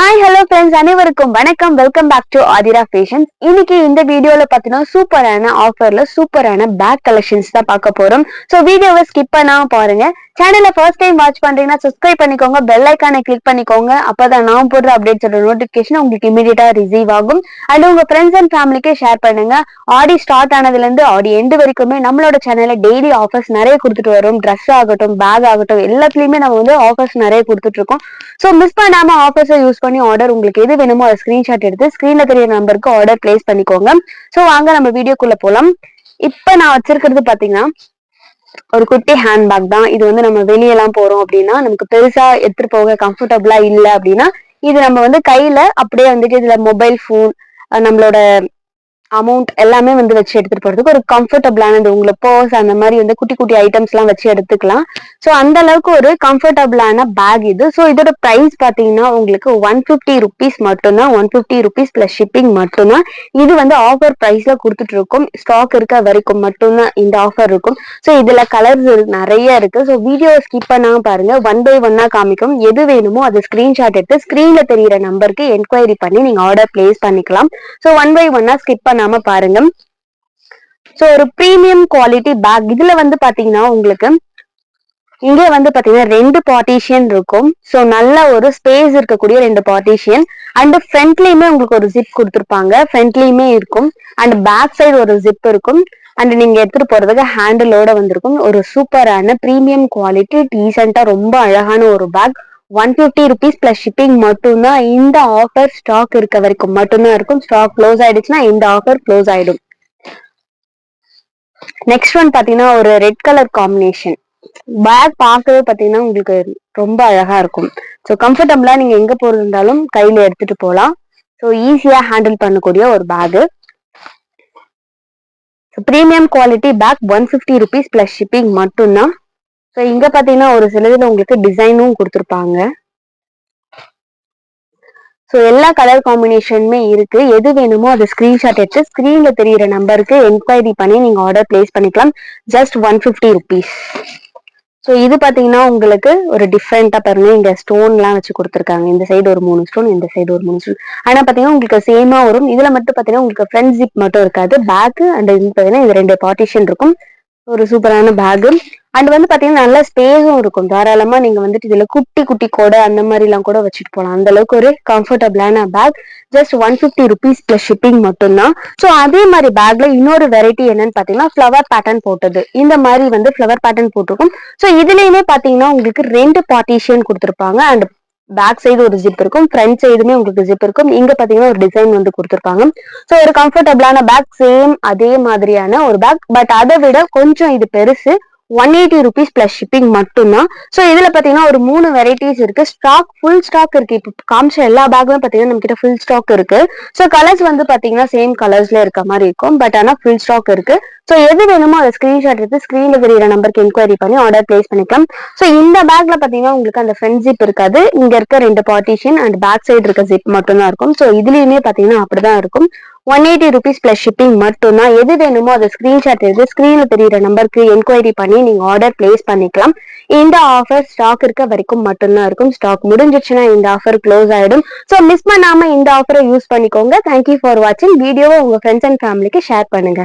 Hi hello friends அனைவருக்கும் வணக்கம். Welcome back to Aathira fashions இன்னைக்கு இந்த வீடியோல பாத்தீங்கன்னா சூப்பரான ஆஃபர்ல சூப்பரான பேக் கலெக்ஷன்ஸ் தான் பார்க்க போறோம். ஸோ வீடியோவை ஸ்கிப் பண்ணாம பாருங்க. சேனலை ஃபர்ஸ்ட் டைம் வாட்ச் பண்றீங்கன்னா சப்ஸ்கிரைப் பண்ணிக்கோங்க பெல் ஐக்கானை கிளிக் பண்ணிக்கோங்க. அப்பதான் நான் போடுற அப்டேட்ஸோட நோட்டிபிகேஷன் உங்களுக்கு இமீடியட்டா ரிசீவ் ஆகும். அண்ட் உங்க ஃப்ரெண்ட்ஸ் அண்ட் ஃபேமிலிக்கே ஷேர் பண்ணுங்க. ஆடி ஸ்டார்ட் ஆனதுல இருந்து ஆடி எண்டு வரைக்குமே நம்மளோட சேனல்ல டெய்லி ஆஃபர்ஸ் நிறைய கொடுத்துட்டு வரும். ட்ரெஸ் ஆகட்டும் பேக் ஆகட்டும் எல்லாத்துலயுமே நம்ம வந்து ஆஃபர்ஸ் நிறைய கொடுத்துட்டு இருக்கோம். ஸோ மிஸ் பண்ணாம ஆஃபர்ஸை யூஸ் பண்ணி ஆர்டர் உங்களுக்கு எது வேணுமோ அதை ஸ்கிரீன்ஷாட் எடுத்து ஸ்கிரீன்ல தெரிய நம்பருக்கு ஆர்டர் பிளேஸ் பண்ணிக்கோங்க. ஸோ வாங்க நம்ம வீடியோக்குள்ள போலாம். இப்போ நான் வச்சிருக்கிறது பாத்தீங்கன்னா ஒரு குட்டி ஹேண்ட்பேக் தான். இது வந்து நம்ம வெளியெல்லாம் போறோம் அப்படின்னா நமக்கு பெருசா எடுத்துட்டு போக கம்ஃபர்டபுளா இல்ல அப்படின்னா இது நம்ம வந்து கையில அப்படியே வந்துட்டு இதுல மொபைல் ஃபோன் நம்மளோட அமௌண்ட் எல்லாமே வந்து வச்சு எடுத்துட்டு போறதுக்கு ஒரு கம்ஃபர்டபுளானது உங்களுக்கு பர்ஸ் அந்த மாதிரி வந்து குட்டி குட்டி ஐட்டம்ஸ் எல்லாம் வச்சு எடுத்துக்கலாம். ஸோ அந்த அளவுக்கு ஒரு கம்ஃபர்டபுளான பேக் இது. ஸோ இதோட ப்ரைஸ் பாத்தீங்கன்னா உங்களுக்கு ஒன் ஃபிஃப்டி ருபீஸ் மட்டும்தான் one fifty rupees plus shipping மட்டும்தான். இது வந்து ஆஃபர் ப்ரைஸ்ல கொடுத்துட்டு இருக்கும். ஸ்டாக் இருக்க வரைக்கும் மட்டும்தான் இந்த ஆஃபர் இருக்கும். ஸோ இதுல கலர்ஸ் நிறைய இருக்கு. ஸோ வீடியோ ஸ்கிப் பண்ணாம பாருங்க. ஒன் பை ஒன்னா காமிக்கும். எது வேணுமோ அதை ஸ்கிரீன்ஷாட் எடுத்து ஸ்கிரீன்ல தெரியிற நம்பருக்கு என்கொயரி பண்ணி நீங்க ஆர்டர் பிளேஸ் பண்ணிக்கலாம். ஸோ ஒன் பை ஒன்னா ஸ்கிப் பண்ணாம பாருங்க. ஸோ ஒரு ப்ரீமியம் குவாலிட்டி பேக் இதுல வந்து பாத்தீங்கன்னா உங்களுக்கு இங்க வந்து பாத்தீங்கன்னா ரெண்டு பார்ட்டிஷியன் இருக்கும். ஸோ நல்ல ஒரு ஸ்பேஸ் இருக்கக்கூடிய ரெண்டு பார்ட்டிஷியன் அண்ட் ஃப்ரண்ட்லயுமே உங்களுக்கு ஒரு ஜிப் கொடுத்துருப்பாங்க. ஃப்ரண்ட்லயுமே இருக்கும். அண்ட் பேக் சைடு ஒரு ஜிப் இருக்கும். அண்ட் நீங்க எடுத்துட்டு போறதுக்கு ஹேண்டிலோட வந்திருக்கும். ஒரு சூப்பரான ப்ரீமியம் குவாலிட்டி டீசெண்டா ரொம்ப அழகான ஒரு bag one fifty rupees plus shipping மட்டும்தான் இந்த ஆஃபர் ஸ்டாக் இருக்க வரைக்கும் மட்டும்தான் இருக்கும். ஸ்டாக் க்ளோஸ் ஆயிடுச்சுன்னா இந்த ஆஃபர் க்ளோஸ் ஆயிடும். நெக்ஸ்ட் ஒன் பாத்தீங்கன்னா ஒரு ரெட் கலர் காம்பினேஷன் பேக் பார்க்கவே பாத்தீங்கன்னா உங்களுக்கு ரொம்ப அழகா இருக்கும். ஸோ கம்ஃபர்டபுளா நீங்க எங்க போயிருந்தாலும் கையில எடுத்துட்டு போகலாம் ஸோ ஈஸியா ஹேண்டில் பண்ணக்கூடிய ஒரு bag premium quality bag one fifty rupees plus shipping மட்டும்தான். ஸோ இங்க பாத்தீங்கன்னா ஒரு சிலதுல உங்களுக்கு டிசைனும் கொடுத்துருப்பாங்க. ஸோ எல்லா கலர் காம்பினேஷனுமே இருக்கு. எது வேணுமோ அதை ஸ்கிரீன்ஷாட் எடுத்து ஸ்கிரீன்ல தெரியிற நம்பருக்கு என்கொயரி பண்ணி நீங்க ஆர்டர் பிளேஸ் பண்ணிக்கலாம். Just one fifty rupees so இது பாத்தீங்கன்னா உங்களுக்கு ஒரு டிஃப்ரெண்டா பாருங்க. இங்க ஸ்டோன் எல்லாம் வச்சு கொடுத்துருக்காங்க. இந்த சைடு ஒரு மூணு ஸ்டோன் இந்த சைடு ஒரு மூணு ஸ்டோன் ஆனா பாத்தீங்கன்னா உங்களுக்கு சேமா வரும். இதுல மட்டும் பாத்தீங்கன்னா உங்களுக்கு ஃப்ரண்ட் ஜிப் மட்டும் இருக்காது. பேக் அண்ட் இது பாத்தீங்கன்னா இது ரெண்டு பார்ட்டிஷன் இருக்கும். ஒரு சூப்பரான பேகு அண்ட் வந்து பாத்தீங்கன்னா நல்ல ஸ்பேஸும் இருக்கும். தாராளமா நீங்க வந்துட்டு இதுல குட்டி குட்டி கொடை அந்த மாதிரி எல்லாம் கூட வச்சுட்டு போகலாம் அந்த அளவுக்கு ஒரு கம்ஃபர்டபுளான bag just one fifty rupees plus shipping மட்டும்தான். ஸோ அதே மாதிரி பேக்ல இன்னொரு வெரைட்டி என்னன்னு பாத்தீங்கன்னா ஃபிளவர் பேட்டர்ன் போட்டது. இந்த மாதிரி வந்து ஃபிளவர் பேட்டர்ன் போட்டிருக்கும். ஸோ இதுலயுமே பாத்தீங்கன்னா உங்களுக்கு ரெண்டு பார்ட்டிஷியன் கொடுத்துருப்பாங்க. அண்ட் பேக் சைடு ஒரு ஜிப் இருக்கும். ஃப்ரண்ட் சைடுமே உங்களுக்கு ஜிப் இருக்கும். இங்க பாத்தீங்கன்னா ஒரு டிசைன் வந்து கொடுத்துருப்பாங்க. ஸோ ஒரு கம்ஃபர்டபுளான பேக் சேம் அதே மாதிரியான ஒரு பேக் பட் அதை விட கொஞ்சம் இது பெருசு. One eighty rupees plus shipping மட்டும்தான். ஸோ இதுல பாத்தீங்கன்னா ஒரு மூணு வெரைட்டிஸ் இருக்கு. ஸ்டாக் ஃபுல் ஸ்டாக் இருக்கு. இப்போ காமிச்ச எல்லா பேக்குமே பாத்தீங்கன்னா நம்ம கிட்ட ஃபுல் ஸ்டாக் இருக்கு. ஸோ கலர்ஸ் வந்து பாத்தீங்கன்னா சேம் கலர்ஸ்ல இருக்க மாதிரி இருக்கும். பட் ஆனா ஃபுல் ஸ்டாக் இருக்கு. ஸோ எது வேணுமோ அதை ஸ்கிரீன்ஷாட் எடுத்து ஸ்கிரீன்ல தெரியிற நம்பருக்கு என்கொயரி பண்ணி ஆர்டர் பிளேஸ் பண்ணிக்கலாம். ஸோ இந்த பேக்ல பாத்தீங்கன்னா உங்களுக்கு அந்த ஃப்ரண்ட் ஜிப் இருக்காது. இங்க இருக்க ரெண்டு பார்ட்டிஷன் அண்ட் பேக் சைடு இருக்க ஜிப் மட்டும் தான் இருக்கும். ஸோ இதுலயுமே பாத்தீங்கன்னா அப்படிதான் இருக்கும். One eighty rupees plus shipping மட்டும்தான். எது வேணுமோ அதை ஸ்கிரீன்ஷாட் எடுத்து ஸ்கிரீன்ல தெரியிற நம்பருக்கு என்கொயரி பண்ணி நீங்க ஆர்டர் பிளேஸ் பண்ணிக்கலாம். இந்த ஆஃபர் ஸ்டாக் இருக்க வரைக்கும் மட்டும்தான் இருக்கும். ஸ்டாக் முடிஞ்சிச்சுன்னா இந்த ஆஃபர் க்ளோஸ் ஆயிடும். ஸோ மிஸ் பண்ணாம இந்த ஆஃபரை யூஸ் பண்ணிக்கோங்க. தேங்க்யூ ஃபார் வாட்சிங் வீடியோவை உங்க ஃப்ரெண்ட்ஸ் அண்ட் ஃபேமிலிக்கு ஷேர் பண்ணுங்க.